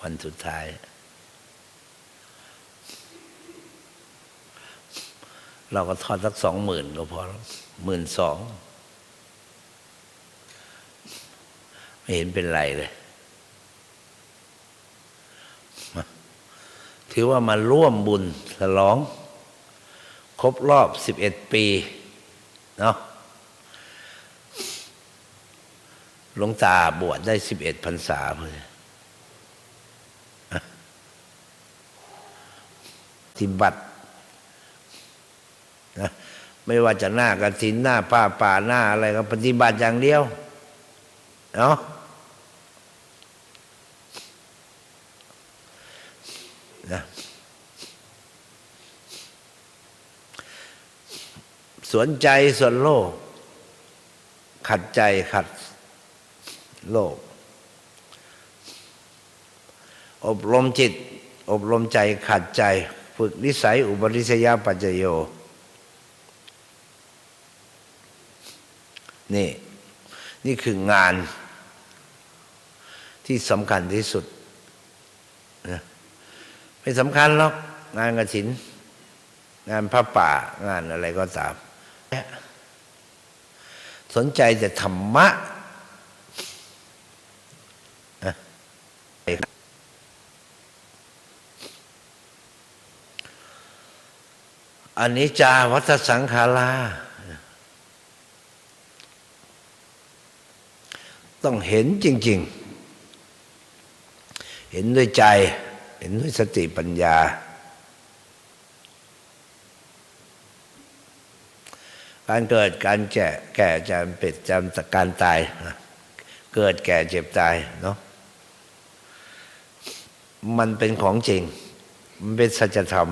วันสุดท้าย เราก็ทอดสักสองหมื่นก็พอหมื่นสองไม่เห็นเป็นไรเลย ถือว่ามาร่วมบุญฉลอง ครบรอบสิบเอ็ดปี เนาะหลวงตาบวชได้สิบเอ็ดพรรษาเลย ฏิบัตินะไม่ว่าจะหน้ากระถินหน้าป้าป่าหน้าอะไรก็ปฏิบัติอย่างเดียวเนาะนะสวนใจส่วนโลก ขัดใจขัดโลก อบรมจิต อบรมใจขัดใจ ฝึกนิสัยอุปนิสัยปัจจโย นี่ นี่คืองานที่สำคัญที่สุดนะไม่สำคัญหรอก งานกระถิน งานพระป่างานอะไรก็ตามสนใจแต่ธรรมะ อันนี้จาวัฏสังขาราต้องเห็นจริง ๆ เห็นด้วยใจ เห็นด้วยสติปัญญา การเกิดการแก่แก่จำเป็ดจำการตาย เกิดแก่เจ็บตายเนาะมันเป็นของจริง มันเป็นสัจธรรม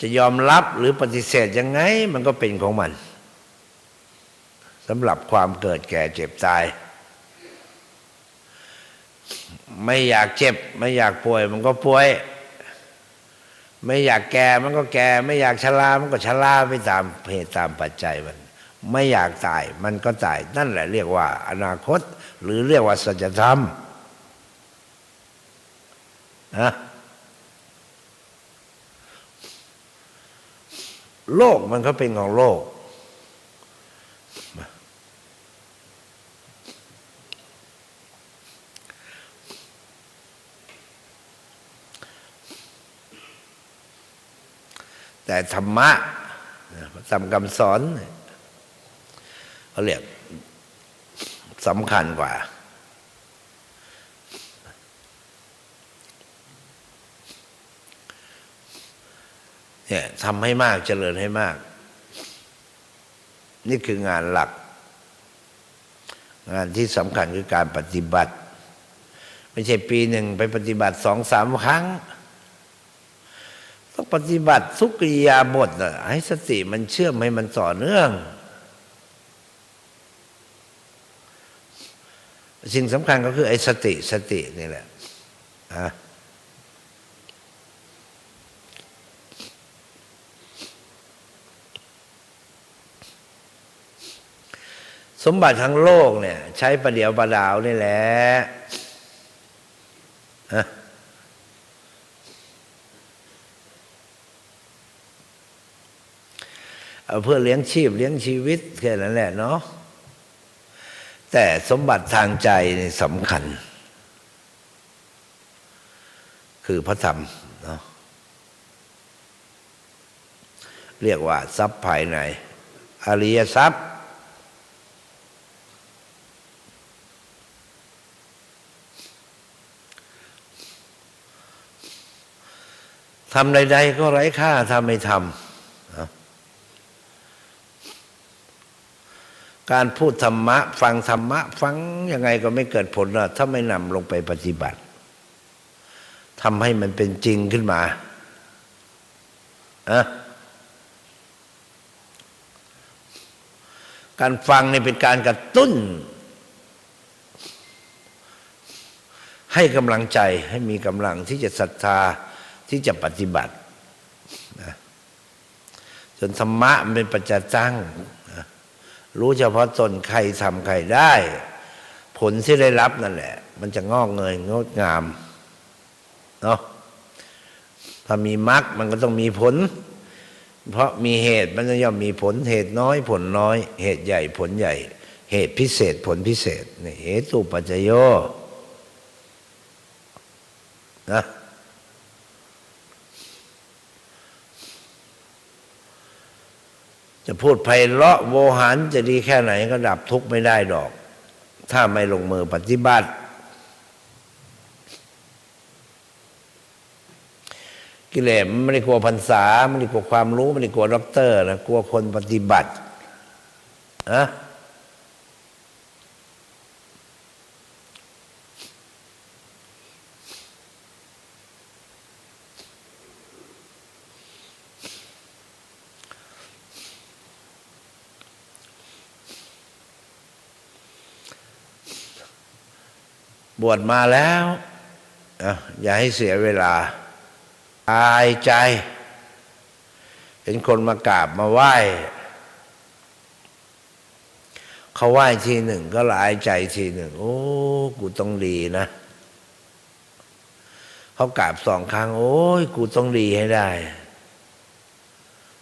จะยอมรับหรือปฏิเสธยังไง มันก็เป็นของมันสำหรับความเกิดแก่เจ็บตาย ไม่อยากเจ็บ ไม่อยากป่วย มันก็ป่วย ไม่อยากแก่มันก็แก่ ไม่อยากชรา มันก็ชราไปตามเหตุตามปัจจัยมัน ไม่อยากตาย มันก็ตาย นั่นแหละเรียกว่า อนาคต หรือเรียกว่าสัจธรรมนะ โลกมันก็เป็นของโลก แต่ธรรมะพระธรรมคำสอนเขาเรียกสำคัญกว่า เนี่ยทำให้มากเจริญให้มาก นี่คืองานหลัก งานที่สำคัญคือการปฏิบัติ ไม่ใช่ปีหนึ่งไปปฏิบัติสองสามครั้ง ต้องปฏิบัติทุกกิยาบทนะให้สติมันเชื่อมให้มันต่อเนื่อง สิ่งสำคัญก็คือไอ้สติสตินี่แหละอะ สมบัติทั้งโลกเนี่ย ใช้ประเดี๋ยวประดาวนี่แหละเอาเพื่อเลี้ยงชีพเลี้ยงชีวิตแค่นั้นแหละเนาะแต่สมบัติทางใจนี่สำคัญ คือพระธรรมเนาะเรียกว่าทรัพย์ภายใน อริยทรัพย์ ทำใดๆก็ไร้ค่าถ้าไม่ทำการพูดธรรมะ ฟังธรรมะ ฟังยังไงก็ไม่เกิดผลนะถ้าไม่นำลงไปปฏิบัติทำให้มันเป็นจริงขึ้นมาอะการฟังนี่เป็นการกระตุ้น ให้กำลังใจให้มีกำลังที่จะศรัทธา ที่จะปฏิบัตินะจนธรรมะมันเป็นปัจจตังนะรู้เฉพาะตนใครทำใครได้ ผลที่ได้รับนั่นแหละ มันจะงอกเงยงดงามเนาะถ้ามีมรรคมันก็ต้องมีผล เพราะมีเหตุมันจะย่อมมีผลเหตุน้อย ผลน้อย เหตุใหญ่ผลใหญ่ เหตุพิเศษผลพิเศษนี่เหตุปัจจโยนะ จะพูดไพเราะโวหารจะดีแค่ไหนก็ดับทุกข์ไม่ได้ดอก ถ้าไม่ลงมือปฏิบัติ กิเลสมันไม่ได้กลัวพรรษาไม่ได้กลัวความรู้ไม่ได้กลัวด็อกเตอร์นะกลัวคนปฏิบัติอะ บวชมาแล้วอย่าให้เสียเวลา อายใจ เห็นคนมากราบมาไหว้เขาไหว้ทีหนึ่ง ก็ละอายใจทีหนึ่ง โอ้กูต้องดีนะเขากราบสองครั้ง โอ้ยกูต้องดีให้ได้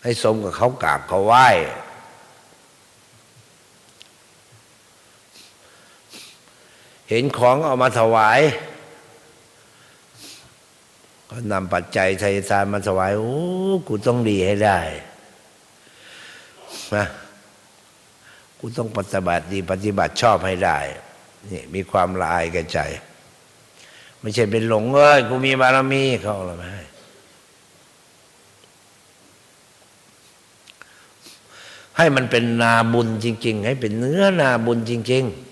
ให้สมกับเขากราบเขาไหว้ เห็นของเอามาถวาย ก็นำปัจจัยไทยทานมาถวาย โอ้ กูต้องดีให้ได้นะกูต้องปฏิบัติดีปฏิบัติชอบให้ได้นี่มีความละอายแก่ใจ ไม่ใช่เป็นหลงเอ้ยกูมีบารมีเขาอะไรไม่ให้มันเป็นนาบุญจริง ๆ ให้เป็นเนื้อนาบุญจริง ๆ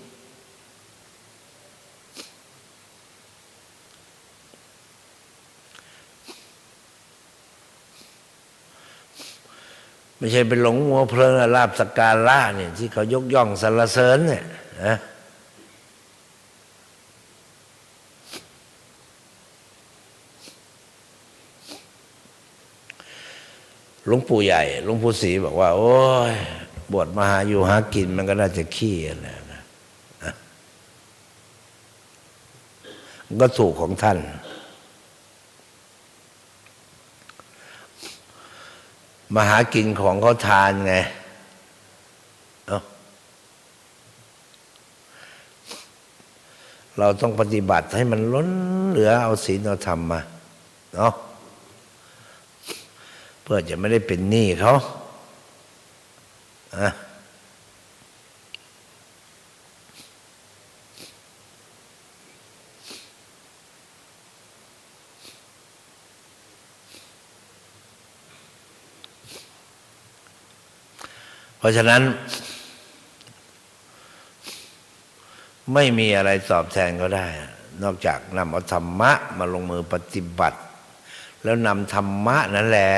ไม่ใช่เป็นหลงมัวเพลินลาบสกการะเนี่ย ที่เขายกย่องสรรเสริญเนี่ยนะหลวงปู่ใหญ่หลวงปู่ศรีบอกว่า โอ้ยบวชมาหาอยู่หากินมันก็น่าจะขี้อะไรนะนะมันก็ถูกของท่าน มาหากินของเขาทานไงเราต้องปฏิบัติให้มันล้นเหลือเอาศีลเอาธรรมมาเนาะเพื่อจะไม่ได้เป็นหนี้เขาอะ ราะฉะนั้น ไม่มีอะไรตอบแทนก็ได้ นอกจากนำเอาธรรมะมาลงมือปฏิบัติ แล้วนำธรรมะนั่นแหละ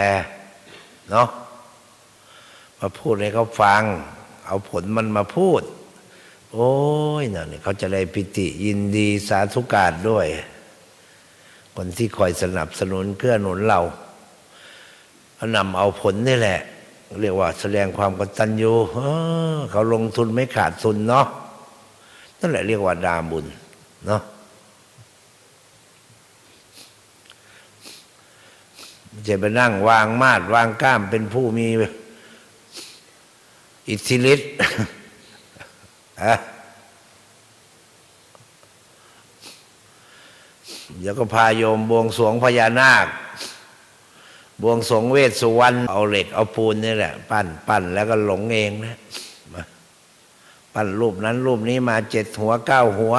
เนาะมาพูดให้เขาฟัง เอาผลมันมาพูด โอ้ยนั่นนี่เขาจะได้ปิติยินดีสาธุการด้วย คนที่คอยสนับสนุนเกื้อหนุนเราเขานำเอาผลนี่แหละ เรียกว่า แสดงความกตัญญูเขาลงทุนไม่ขาดทุนเนาะนั่นแหละเรียกว่าดาบุญเนาะจะไปนั่งวางมาดวางกล้ามเป็นผู้มีอิทธิฤทธิ์เดี๋ยวก็พาโยมบวงสวงพญานาค บวงสงเวสสุวรรณเอาเหล็กเอาปูนนี่แหละ ปั้นปั้นแล้วก็หลงเองนะมาปั้นรูปนั้นรูปนี้มาเจ็ดหัวเก้าหัว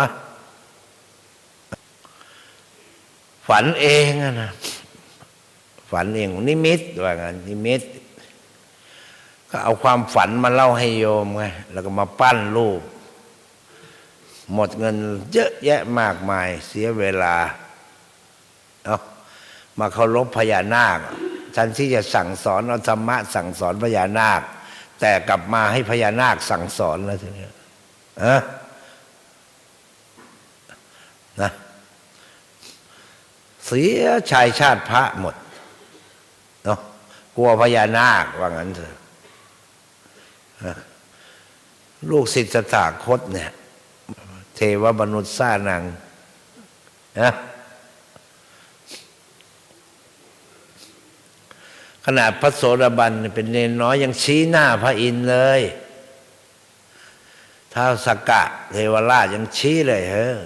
ฝันเองนะฝันเองนิมิตว่างั้นนิมิต ก็เอาความฝันมาเล่าให้โยมไงแล้วก็มาปั้นรูป หมดเงินเยอะแยะมากมายเสียเวลา เอามาเคารพพญานาค ท่านที่จะสั่งสอนเอาธรรมะสั่งสอนพญานาค แต่กลับมาให้พญานาคสั่งสอนแล้วทีนี้อะนะเสียชายชาติพระหมดเนาะกลัวพญานาคว่างั้นเถอะอะลูกศิษย์สถาคตเนี่ย เทวมนุษย์สร้านังนะ นาดพระโสดาบันเป็นเนนน้อยยังชี้หน้าพระอินทร์เลยท้าวสกกะเทวราชยังชี้เลยเฮ้อ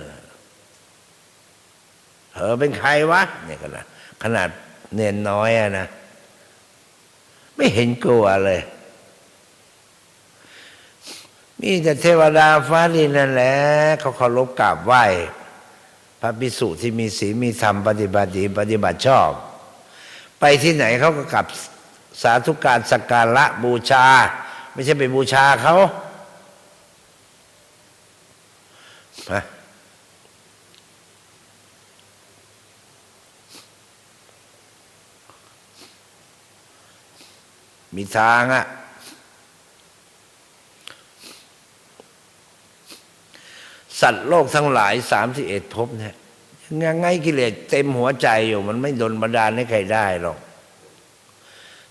เธอเป็นใครวะเนี่ยขนาดขนาดเนนน้อยอะนะไม่เห็นกลัวเลย มีแต่เทวดาฟ้าดินนั่นแหละเขาเคารพกราบไหว้ พระภิกษุที่มีศีลมีธรรมปฏิบัติดีปฏิบัติชอบ ไปที่ไหนเขาก็กลับสาธุการสักการะบูชา ไม่ใช่ไปบูชาเขาฮะมีทางอะสัตว์โลกทั้งหลายสามสิบเอ็ดภพเนี่ย ยังไงกิเลสเต็มหัวใจอยู่ มันไม่ดนบันดาลให้ใครได้หรอก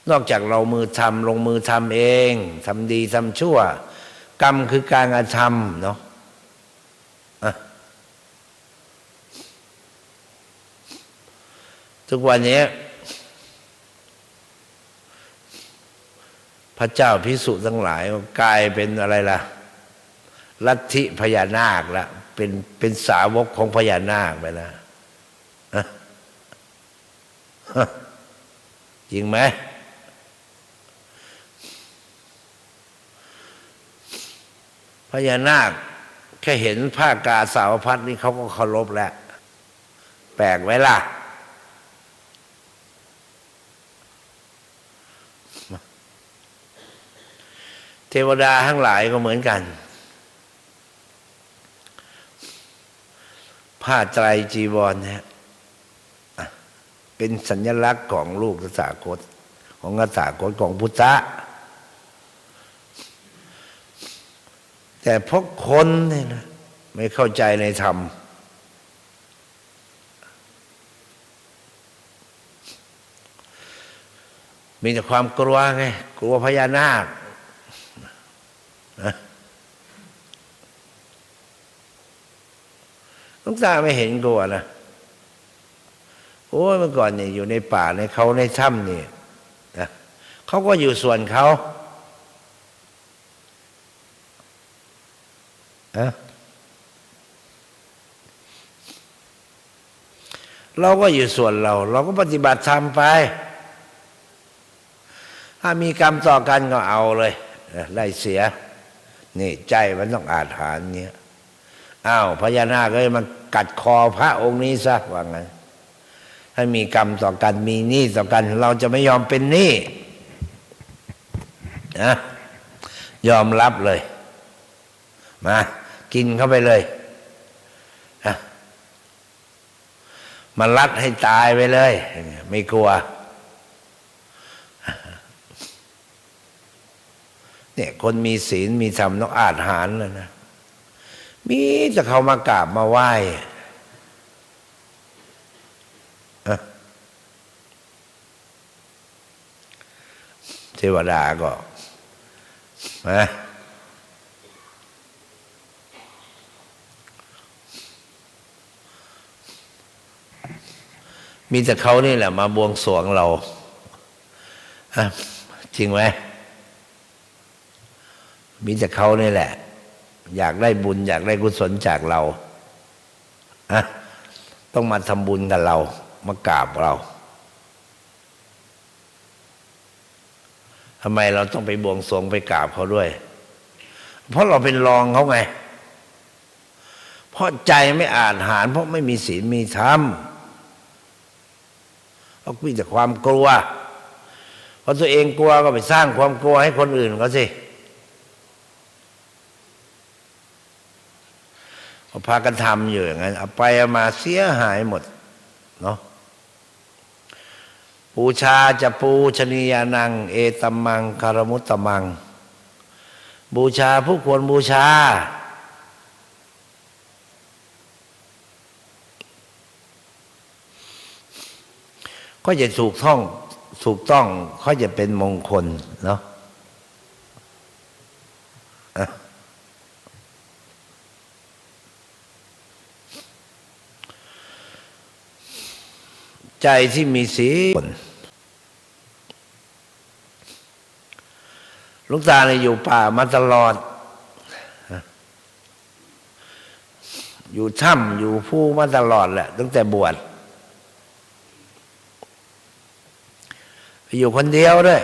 นอกจากเรามือทำลงมือทำเองทำดีทำชั่ว กรรมคือการกระทำเนาะทุกวันนี้ พระเจ้าพิสุทั้งหลายกลายเป็นอะไรล่ะ ลัทธิพญานาคละ เป็นเป็นสาวกของพญานาคไปแล้วฮะฮะจริงไหมพญานาคแค่เห็นผ้ากาสาวพัดนี่เขาก็เคารพแล้ว แปลกไว้ล่ะ เทวดาทั้งหลายก็เหมือนกัน ผ้าไตรจีวรเนี่ยเป็นสัญลักษณ์ของลูกตถาคตของตถาคตของพุทธะแต่พวกคนเนี่ยนะไม่เข้าใจในธรรม มีแต่ความกลัวไง กลัวพญานาคนะ ลุงตาไม่เห็นกลัวนะโอ้ยเมื่อก่อนเนี่ยอยู่ในป่าในเขาในถ้ำนี่นะเขาก็อยู่ส่วนเขาอะเราก็อยู่ส่วนเรา เราก็ปฏิบัติธรรมไป ถ้ามีกรรมต่อกันก็เอาเลยไล่เสีย นี่ใจมันต้องอาถรรพ์เนี้ย อ้าวพญานาคเลยมันกัดคอพระองค์นี้ซะว่างั้นถ้ามีกรรมต่อกันมีหนี้ต่อกัน เราจะไม่ยอมเป็นหนี้นะยอมรับเลย มา กินเข้าไปเลยนะมันรัดให้ตายไปเลย ไม่กลัว เนี่ย คนมีศีลมีธรรมต้องอาจหารเลยนะ มีจะเขามากราบมาไหว้เทวดาก็นะมีแต่เขานี่แหละ มาบวงสรวงเราจริงไหมมีแต่เขานี่แหละ อยากได้บุญ อยากได้กุศลจากเราอะต้องมาทำบุญกับเรา มากราบเราทำไมเราต้องไปบวงสรวงไปกราบเขาด้วย เพราะเราเป็นรองเขาไง เพราะใจไม่อ่านหาร เพราะไม่มีศีลมีธรรมเพราะมีแต่ความกลัว เพอตัวเองกลัวก็ไปสร้างความกลัวให้คนอื่นเขาสิ พากันทำอยู่อย่างนั้นเอาไปเอามาเสียหายหมดเนาะปูชาจะปูชนียานัง เอตมังคารมุตตมัง บูชาผู้ควรบูชา ก็จะถูกท่องถูกต้องก็จะเป็นมงคลเนาะ ใจที่มีสีลลูกตาเนี่ยอยู่ป่ามาตลอด อยู่ถ้ำอยู่ผู้มาตลอดแหละ ตั้งแต่บวชอยู่คนเดียวด้วย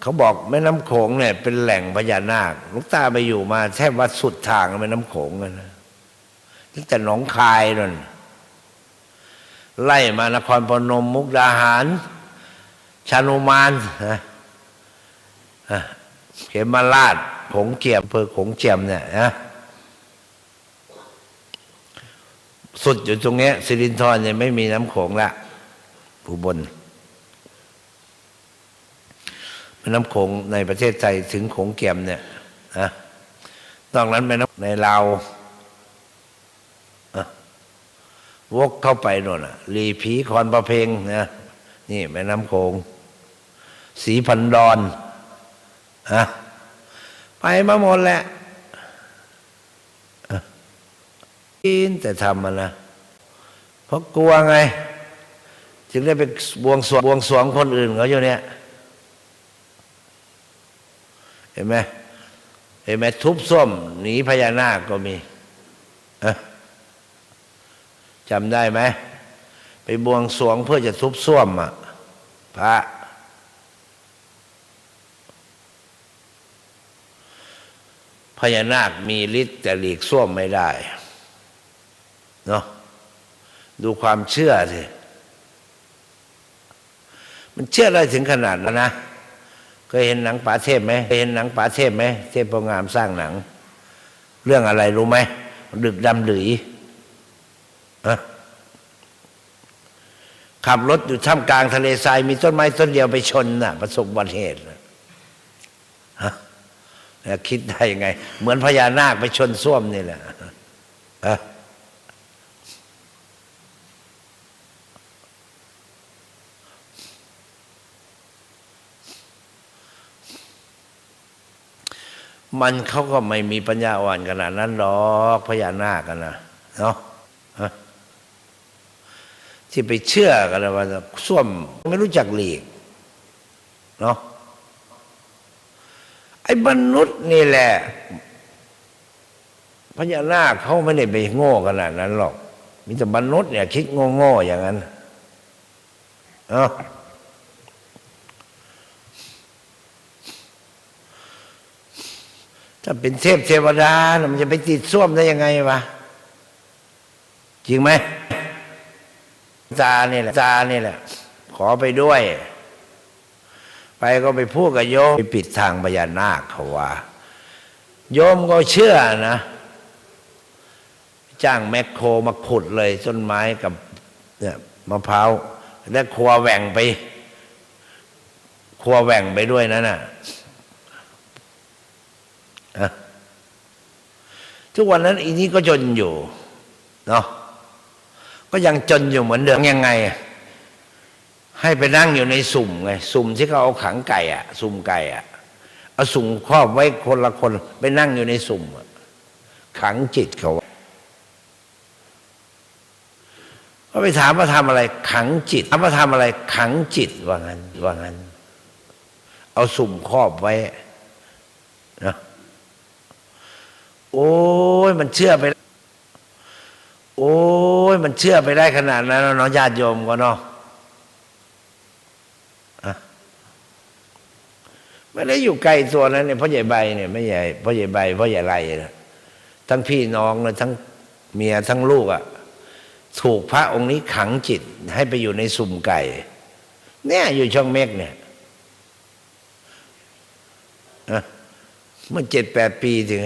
เขาบอกแม่น้ำโขงเนี่ย เป็นแหล่งพญานาค ลูกตาไปอยู่มาแทบว่าสุดทางแม่น้ำโขงเลยนะ ตั้งแต่หนองคายนั่นไล่มานครพนมมุกดาหาร ชานุมานนะเขมราชผงเกียมเภอผงเจียมเนี่ยนะสุดอยู่ตรงเนี้ยสิรินทรเนี่ยไม่มีน้ำโขงละผู้บนแม่น้ำโขงในประเทศไทยถึงโขงเกียมเนี่ยนะนอกนั้นแม่น้ำในลาวอะ วกเข้าไปโน่นอะลีผีคอนประเพงนะนี่แม่น้ำโขงสีพันดอนอะไปมาหมดแหละอินแต่ทำมันนะเพราะกลัวไง จึงได้ไปบวงสรวงบวงสวงคนอื่นเขาอยู่เนี่ย เห็นไหมเห็นไหมทุบส้มหนีพญานาคก็มีอะ จำได้ไหมไปบวงสรวงเพื่อจะทุบส้วมอะพระ พญานาคมีฤทธิ์แต่หลีกส้วมไม่ได้เนาะดูความเชื่อสิมันเชื่อได้ถึงขนาดแล้วนะเคยเห็นหนังป๋าเทพไหมเคยเห็นหนังป๋าเทพไหมเทพโปรงามสร้างหนัง เรื่องอะไรรู้ไหมดึกดำดือ อะขับรถอยู่ท่ามกลางทะเลทรายมีต้นไม้ต้นเดียวไปชนน่ะ ประสบอุบัติเหตุนะฮะแล้วคิดได้ยังไง เหมือนพญานาคไปชนส้วมนี่แหละฮะมันเขาก็ไม่มีปัญญาอ่อนขนาดนั้นหรอกพญานาคกันนะเนาะฮะ ที่ไปเชื่อกันว่าส้วมไม่รู้จักหลีกเนาะไอ้มนุษย์นี่แหละพญานาคเขาไม่ได้ไปโง่ขนาดนั้นหรอก มีแต่มนุษย์เนี่ย คิดโง่ๆอย่างนั้นเนาะถ้าเป็นเทพเทวดาน่ะมันจะไปติดส้วมได้ยังไงวะ จริงไหม ตาเนี่ยแหละตาเนี่ยแหละ ขอไปด้วย ไปก็ไปพูดกับโยมไปปิดทางพญานาคเขาว่า โยมก็เชื่อนะ จ้างแมคโครมาขุดเลยต้นไม้กับเนี่ยมะพร้าวแล้วครัวแหว่งไป ครัวแหว่งไปด้วยนั่นน่ะอะทุกวันนั้นอีนี้ก็จนอยู่ เนาะ ก็ยังจนอยู่เหมือนเดิมยังไง ให้ไปนั่งอยู่ในสุ่มไง สุ่มที่เขาเอาขังไก่อะสุ่มไก่อะเอาสุ่มครอบไว้คนละคน ไปนั่งอยู่ในสุ่มขังจิตเขาก็ไปถามว่าทำอะไร ขังจิตถามว่าทำอะไร ขังจิตว่างั้นว่างั้น เอาสุ่มครอบไว้นะโอ้ยมันเชื่อไป โอ้ยมันเชื่อไปได้ขนาดนั้นแล้วเนาะญาติโยมก็เนาะอะไม่ได้อยู่ไกลตัวนั้นเนี่ยพ่อใหญ่ใบเนี่ยไม่ใหญ่พ่อใหญ่ใบพ่อใหญ่ไรนะทั้งพี่น้องเลยทั้งเมียทั้งลูกอะ่ะ ถูกพระองค์นี้ขังจิตให้ไปอยู่ในสุ่มไก่ เนี่ยอยู่ช่องเมกเนี่ยเมื่อเจ็ดแปดปีถึง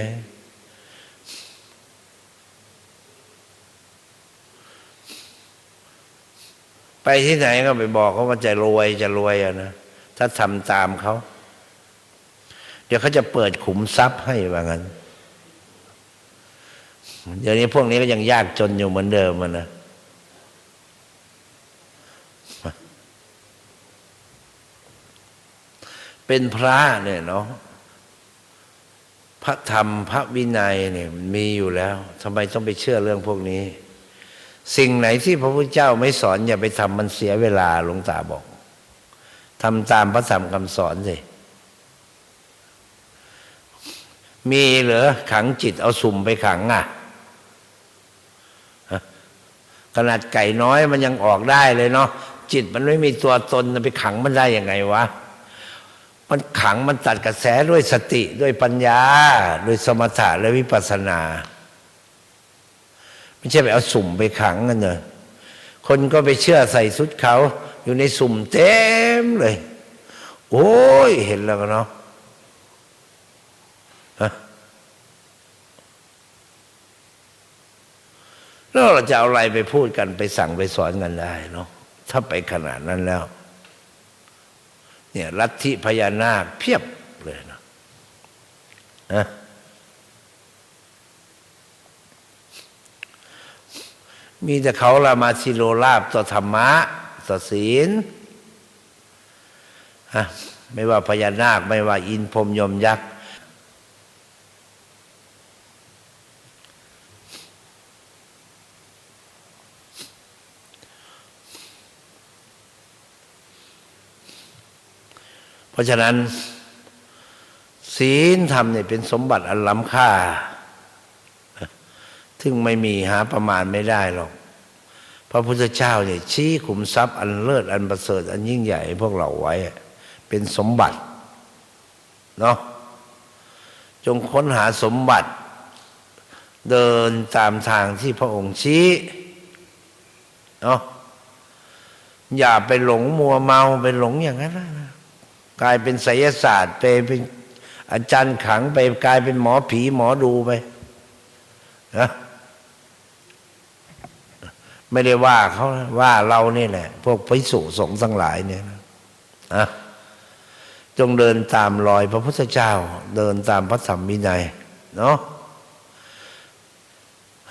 ไปที่ไหนก็ไปบอกเขาว่าจะรวยจะรวยอะนะถ้าทำตามเขา เดี๋ยวเขาจะเปิดขุมทรัพย์ให้ว่างั้น เดี๋ยวนี้พวกนี้ก็ยังยากจนอยู่เหมือนเดิมอะนะเป็นพระเนี่ยเนาะพระธรรมพระวินัยเนี่ยมันมีอยู่แล้วทำไมต้องไปเชื่อเรื่องพวกนี้ สิ่งไหนที่พระพุทธเจ้าไม่สอนอย่าไปทำมันเสียเวลาหลวงตาบอกทำตามพระธรรมคำสอนสิมีเหรอขังจิตเอาสุ่มไปขังอะขนาดไก่น้อยมันยังออกได้เลยเนาะจิตมันไม่มีตัวตนไปขังมันได้ยังไงวะ มันขังมันตัดกระแสด้วยสติด้วยปัญญา ด้วยสมถะและวิปัสสนา ไม่ใช่ไปเอาสุ่มไปขังกันเนอะคนก็ไปเชื่อใส่ชุดเขาอยู่ในสุ่มเต็มเลย โอ้ยเห็นแล้วก็เนาะฮะแล้วเราจะเอาอะไรไปพูดกันไปสั่งไปสอนกันได้เนาะถ้าไปขนาดนั้นแล้ว เนี่ยลัทธิพญานาคเพียบเลยนะนะ มีแต่เขาละมาชิโรลาบต่อธรรมะต่อศีลฮะไม่ว่าพญานาค ไม่ว่าอินพรมยมยักษ์เพราะฉะนั้น ศีลธรรมเนี่ยเป็นสมบัติอันล้ำค่า ซึ่งไม่มีหาประมาณไม่ได้หรอก พระพุทธเจ้าเนี่ยชี้ขุมทรัพย์อันเลิศอันประเสริฐอันยิ่งใหญ่ให้พวกเราไว้ เป็นสมบัติเนาะจงค้นหาสมบัติ เดินตามทางที่พระองค์ชี้เนาะอย่าไปหลงมัวเมาไปหลงอย่างนั้นนะกลายเป็นไสยศาสตร์ไปเป็นอาจารย์ขังไปกลายเป็นหมอผีหมอดูไปนะ ไม่ได้ว่าเขาว่าเรานี่แหละ พวกพิสุสงฆ์ทั้งหลายเนี่ยนะจงเดินตามรอยพระพุทธเจ้า เดินตามพระธรรมวินัยเนาะ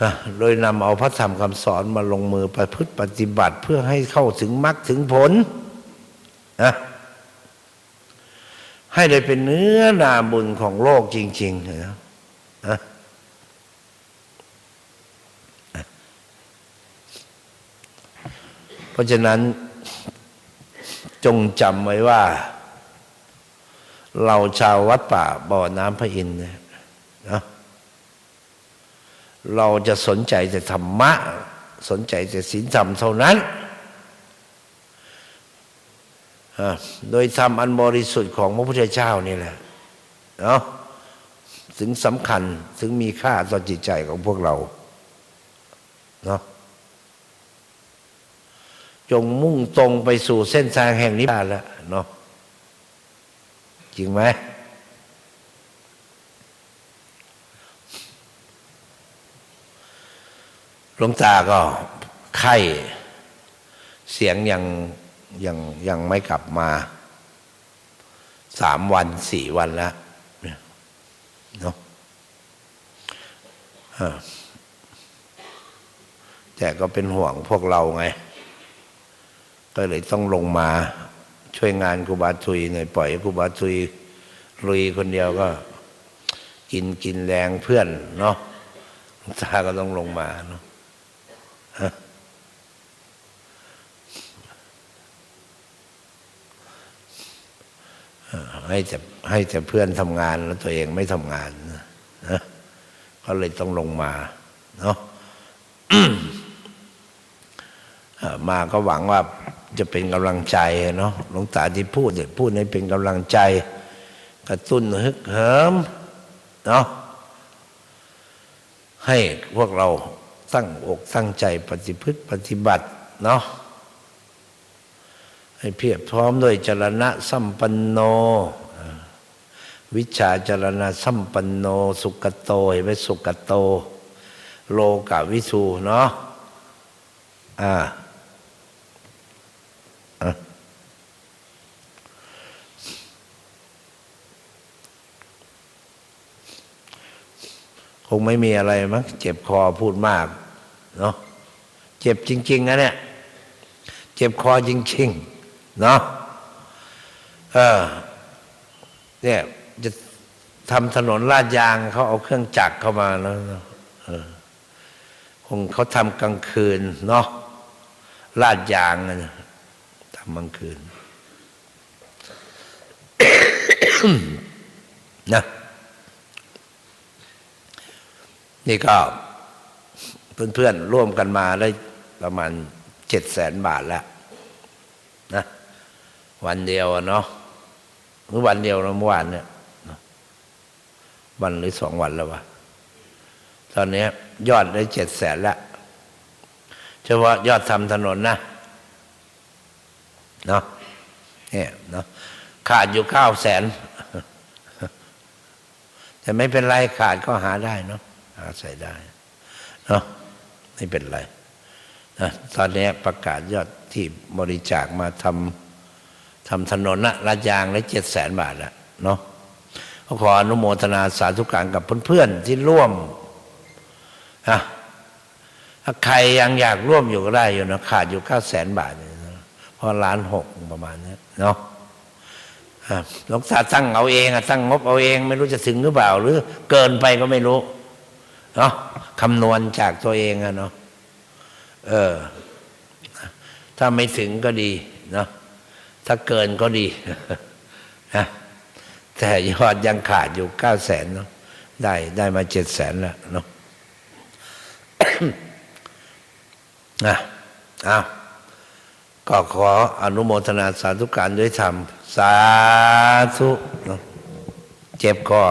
ฮะโดยนำเอาพระธรรมคำสอนมาลงมือประพฤติปฏิบัติเพื่อให้เข้าถึงมรรคถึงผลนะให้ได้เป็นเนื้อนาบุญของโลกจริงๆนะนะ เพราะฉะนั้นจงจำไว้ว่า เราชาววัดป่าบ่อน้ำพระอินทร์เนี่ยนะเราจะสนใจแต่ธรรมะ สนใจแต่ศีลธรรมเท่านั้น โดยธรรมอันบริสุทธิ์ของพระพุทธเจ้านี่แหละเนาะถึงสำคัญถึงมีค่าต่อจิตใจของพวกเราเนาะ จงมุ่งตรงไปสู่เส้นทางแห่งนิพพานแล้วเนาะจริงไหมหลวงตาก็ไข้เสียงยังยังยังไม่กลับมาสามวันสี่วันแล้วเนาะแต่ก็เป็นห่วงพวกเราไง ก็เลยต้องลงมาช่วยงานครูบาทุยหน่อยปล่อยครูบาทุยลุยคนเดียวก็ กินกินแรงเพื่อนเนาะลวงตาก็ต้องลงมาเนาะให้แต่ให้แต่เพื่อนทำงานแล้วตัวเองไม่ทำงานนะเขาเลยต้องลงมาเนาะมาก็หวังว่า จะเป็นกำลังใจเนาะหลวงตาที่พูดเนี่ยพูดให้เป็นกำลังใจ กระตุ้นฮึกเหิมเนาะให้พวกเราตั้งอกตั้งใจปฏิพฤติปฏิบัติเนาะให้เพียบพร้อมด้วยจรณะสัมปันโน วิชาจรณะสัมปันโน สุกโตเห็นไหมสุกโต โลกาวิสูเนาะอ่า คงไม่มีอะไรมั้งเจ็บคอพูดมากเนาะเจ็บจริงๆนะเนี่ย เจ็บคอจริงๆเนาะเออเนี่ยจะทำถนนลาดยางเขาเอาเครื่องจักรเข้ามาแล้วเออคคงเขาทำกลางคืนเนาะลาดยางนะทำกลางคืนนะ นี่ก็เพื่อนๆร่วมกันมาได้ประมาณเจ็ดแสนบาทแล้วนะวันเดียวอะเนาะหรือวันเดียวเมื่อวานเนี่ยวันหรือสองวันแล้ววะตอนนี้ยอดได้เจ็ดแสนแล้วเฉพาะยอดทำถนนนะเนาะเนี่ยเนาะขาดอยู่เก้าแสนแต่ไม่เป็นไรขาดก็หาได้เนาะ หาใส่ได้เนาะไม่เป็นไรนะตอนนี้ประกาศยอดที่บริจาคมาทำทำถนนนะลาดยางได้เจ็ดแสนบาทแล้วเนาะขออนุโมทนาสาธุการกับเพื่อนๆที่ร่วมนะถ้าใครยังอยากร่วมอยู่ก็ได้อยู่นะขาดอยู่เก้าแสนบาทเนี่ยเพราะล้านหกประมาณนี้เนาะอะหลวงตาตั้งเอาเองอะตั้งงบเอาเอง ไม่รู้จะถึงหรือเปล่า หรือเกินไปก็ไม่รู้ เนาะคำนวณจากตัวเองอะเนาะเออ ถ้าไม่ถึงก็ดีเนาะถ้าเกินก็ดีนะแต่ยอดยังขาดอยู่เก้าแสนเนาะได้ได้มาเจ็ดแสนแล้วเนาะนะอ้าวก็ขออนุโมทนาสาธุการด้วยธรรม สาธุเนอะเจ็บคอ